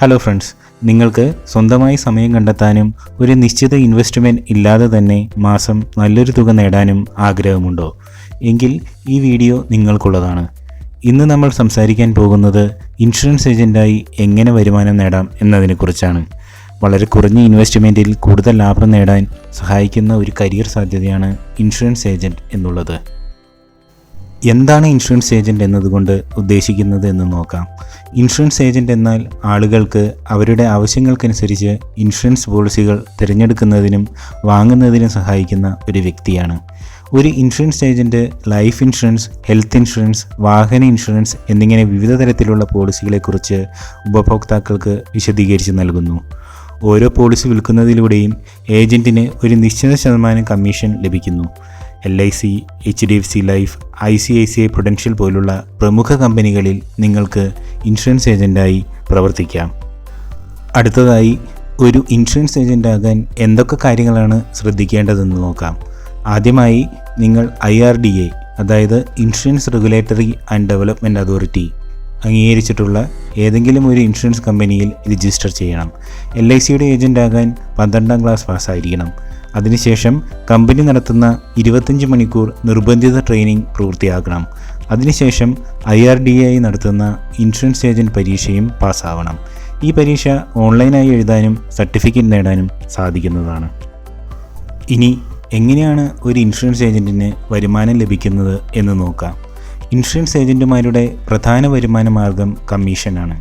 Hello friends നിങ്ങൾക്ക് സ്വന്തമായി സമയം കണ്ടെത്താനും ഒരു നിശ്ചിത ഇൻവെസ്റ്റ്മെന്റ് ഇല്ലാതെ തന്നെ മാസം നല്ലൊരു തുക നേടാനും ആഗ്രഹമുണ്ടോ? എങ്കിൽ ഈ വീഡിയോ നിങ്ങൾക്കുള്ളതാണ്. ഇന്ന് നമ്മൾ സംസാരിക്കാൻ പോകുന്നത് ഇൻഷുറൻസ് ഏജന്റായി എങ്ങനെ വരുമാനം നേടാം എന്നതിനെക്കുറിച്ചാണ്. വളരെ കുറഞ്ഞ ഇൻവെസ്റ്റ്മെന്റിൽ കൂടുതൽ ലാഭം നേടാൻ സഹായിക്കുന്ന ഒരു കരിയർ സാധ്യതയാണ് ഇൻഷുറൻസ് ഏജന്റ് എന്നുള്ളത്. എന്താണ് ഇൻഷുറൻസ് ഏജന്റ് എന്നതുകൊണ്ട് ഉദ്ദേശിക്കുന്നത് എന്ന് നോക്കാം. ഇൻഷുറൻസ് ഏജന്റ് എന്നാൽ ആളുകൾക്ക് അവരുടെ ആവശ്യങ്ങൾക്കനുസരിച്ച് ഇൻഷുറൻസ് പോളിസികൾ തിരഞ്ഞെടുക്കുന്നതിനും വാങ്ങുന്നതിനും സഹായിക്കുന്ന ഒരു വ്യക്തിയാണ്. ഒരു insurance agent life insurance health insurance വാഹന ഇൻഷുറൻസ് എന്നിങ്ങനെ വിവിധ തരത്തിലുള്ള പോളിസികളെക്കുറിച്ച് ഉപഭോക്താക്കൾക്ക് വിശദീകരിച്ച് നൽകുന്നു. ഓരോ പോളിസി വിൽക്കുന്നതിലൂടെയും ഏജന്റിന് ഒരു നിശ്ചിത ശതമാനം കമ്മീഷൻ ലഭിക്കുന്നു. L I C H D F C life I C I C I prudential പോലുള്ള പ്രമുഖ കമ്പനികളിൽ നിങ്ങൾക്ക് ഇൻഷുറൻസ് ഏജന്റായി പ്രവർത്തിക്കാം. അടുത്തതായി ഒരു ഇൻഷുറൻസ് ഏജന്റ് ആകാൻ എന്തൊക്കെ കാര്യങ്ങളാണ് ശ്രദ്ധിക്കേണ്ടതെന്ന് നോക്കാം. ആദ്യമായി നിങ്ങൾ ഐ ആർ ഡി എ അതായത് insurance regulatory and development authority അംഗീകരിച്ചിട്ടുള്ള ഏതെങ്കിലും ഒരു ഇൻഷുറൻസ് കമ്പനിയിൽ രജിസ്റ്റർ ചെയ്യണം. എൽ ഐ സിയുടെ ഏജന്റ് ആകാൻ പന്ത്രണ്ടാം ക്ലാസ് പാസ്സായിരിക്കണം. അതിനുശേഷം കമ്പനി നടത്തുന്ന ഇരുപത്തഞ്ച് മണിക്കൂർ നിർബന്ധിത ട്രെയിനിങ് പൂർത്തിയാക്കണം. അതിനുശേഷം ഐ ആർ ഡി ഐ നടത്തുന്ന ഇൻഷുറൻസ് ഏജന്റ് പരീക്ഷയും പാസ്സാവണം. ഈ പരീക്ഷ ഓൺലൈനായി എഴുതാനും സർട്ടിഫിക്കറ്റ് നേടാനും സാധിക്കുന്നതാണ്. ഇനി എങ്ങനെയാണ് ഒരു ഇൻഷുറൻസ് ഏജന്റിന് വരുമാനം ലഭിക്കുന്നത് എന്ന് നോക്കാം. ഇൻഷുറൻസ് ഏജന്റുമാരുടെ പ്രധാന വരുമാന മാർഗം കമ്മീഷനാണ്.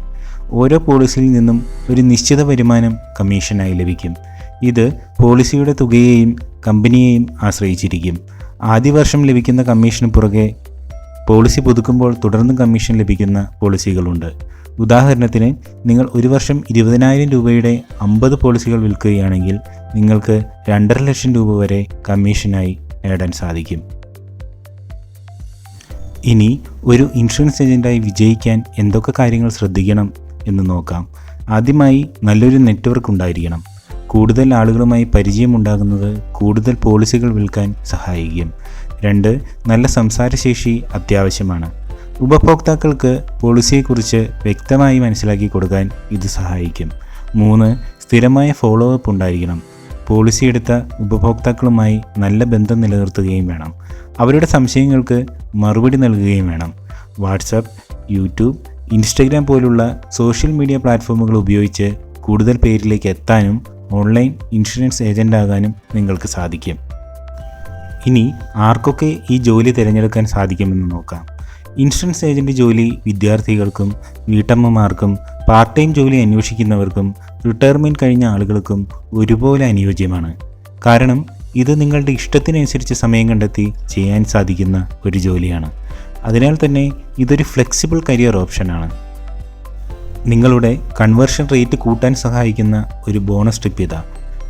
ഓരോ പോളിസിയിൽ നിന്നും ഒരു നിശ്ചിത വരുമാനം കമ്മീഷനായി ലഭിക്കും. ഇത് പോളിസിയുടെ തുകയെയും കമ്പനിയെയും ആശ്രയിച്ചിരിക്കും. ആദ്യ വർഷം ലഭിക്കുന്ന കമ്മീഷന് പുറകെ പോളിസി പുതുക്കുമ്പോൾ തുടർന്നും കമ്മീഷൻ ലഭിക്കുന്ന പോളിസികളുണ്ട്. ഉദാഹരണത്തിന് നിങ്ങൾ ഒരു വർഷം ഇരുപതിനായിരം രൂപയുടെ അമ്പത് പോളിസികൾ വിൽക്കുകയാണെങ്കിൽ നിങ്ങൾക്ക് രണ്ടര ലക്ഷം രൂപ വരെ കമ്മീഷനായി നേടാൻ സാധിക്കും. ഇനി ഒരു ഇൻഷുറൻസ് ഏജന്റായി വിജയിക്കാൻ എന്തൊക്കെ കാര്യങ്ങൾ ശ്രദ്ധിക്കണം എന്ന് നോക്കാം. ആദ്യമായി നല്ലൊരു നെറ്റ്വർക്ക് ഉണ്ടായിരിക്കണം കൂടുതൽ ആളുകളുമായി പരിചയമുണ്ടാകുന്നത് കൂടുതൽ പോളിസികൾ വിൽക്കാൻ സഹായിക്കും. രണ്ട് നല്ല സംസാരശേഷി അത്യാവശ്യമാണ്. ഉപഭോക്താക്കൾക്ക് പോളിസിയെക്കുറിച്ച് വ്യക്തമായി മനസ്സിലാക്കി കൊടുക്കാൻ ഇത് സഹായിക്കും. മൂന്ന് സ്ഥിരമായ ഫോളോ അപ്പ് ഉണ്ടായിരിക്കണം. പോളിസി എടുത്ത ഉപഭോക്താക്കളുമായി നല്ല ബന്ധം നിലനിർത്തുകയും വേണം. അവരുടെ സംശയങ്ങൾക്ക് മറുപടി നൽകുകയും വേണം. വാട്സപ്പ് യൂട്യൂബ് ഇൻസ്റ്റഗ്രാം പോലുള്ള സോഷ്യൽ മീഡിയ പ്ലാറ്റ്ഫോമുകൾ ഉപയോഗിച്ച് കൂടുതൽ പേരിലേക്ക് എത്താനും ഓൺലൈൻ ഇൻഷുറൻസ് ഏജന്റ് ആകാനും നിങ്ങൾക്ക് സാധിക്കും. ഇനി ആർക്കൊക്കെ ഈ ജോലി തിരഞ്ഞെടുക്കാൻ സാധിക്കുമെന്ന് നോക്കാം. ഇൻഷുറൻസ് ഏജന്റ് ജോലി വിദ്യാർത്ഥികൾക്കും വീട്ടമ്മമാർക്കും പാർട്ട് ടൈം ജോലി അന്വേഷിക്കുന്നവർക്കും റിട്ടയർമെന്റ് കഴിഞ്ഞ ആളുകൾക്കും ഒരുപോലെ അനുയോജ്യമാണ്. കാരണം ഇത് നിങ്ങളുടെ ഇഷ്ടത്തിനനുസരിച്ച് സമയം കണ്ടെത്തി ചെയ്യാൻ സാധിക്കുന്ന ഒരു ജോലിയാണ്. അതിനാൽ തന്നെ ഇതൊരു ഫ്ലെക്സിബിൾ കരിയർ ഓപ്ഷനാണ് നിങ്ങളുടെ കൺവേർഷൻ റേറ്റ് കൂട്ടാൻ സഹായിക്കുന്ന ഒരു ബോണസ് ടിപ്പ് ഇതാ.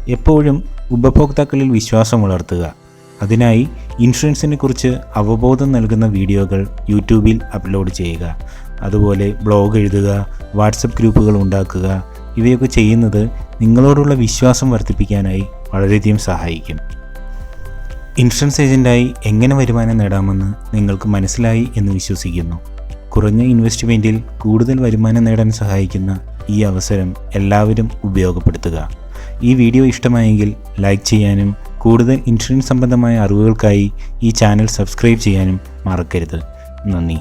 എപ്പോഴും ഉപഭോക്താക്കളിൽ വിശ്വാസം വളർത്തുക. അതിനായി ഇൻഷുറൻസിനെ കുറിച്ച് അവബോധം നൽകുന്ന വീഡിയോകൾ യൂട്യൂബിൽ അപ്ലോഡ് ചെയ്യുക. അതുപോലെ ബ്ലോഗ് എഴുതുക വാട്സപ്പ് ഗ്രൂപ്പുകൾ ഉണ്ടാക്കുക. ഇവയൊക്കെ ചെയ്യുന്നത് നിങ്ങളോടുള്ള വിശ്വാസം വർദ്ധിപ്പിക്കാനായി വളരെയധികം സഹായിക്കും. ഇൻഷുറൻസ് ഏജന്റായി എങ്ങനെ വരുമാനം നേടാമെന്ന് നിങ്ങൾക്ക് മനസ്സിലായി എന്ന് വിശ്വസിക്കുന്നു. കുറഞ്ഞ ഇൻവെസ്റ്റ്മെന്റിൽ കൂടുതൽ വരുമാനം നേടാൻ സഹായിക്കുന്ന ഈ അവസരം എല്ലാവരും ഉപയോഗപ്പെടുത്തുക. ഈ വീഡിയോ ഇഷ്ടമായെങ്കിൽ ലൈക്ക് ചെയ്യാനും കൂടുതൽ ഇൻഷുറൻസ് സംബന്ധമായ അറിവുകൾക്കായി ഈ ചാനൽ സബ്സ്ക്രൈബ് ചെയ്യാനും മറക്കരുത്. നന്ദി.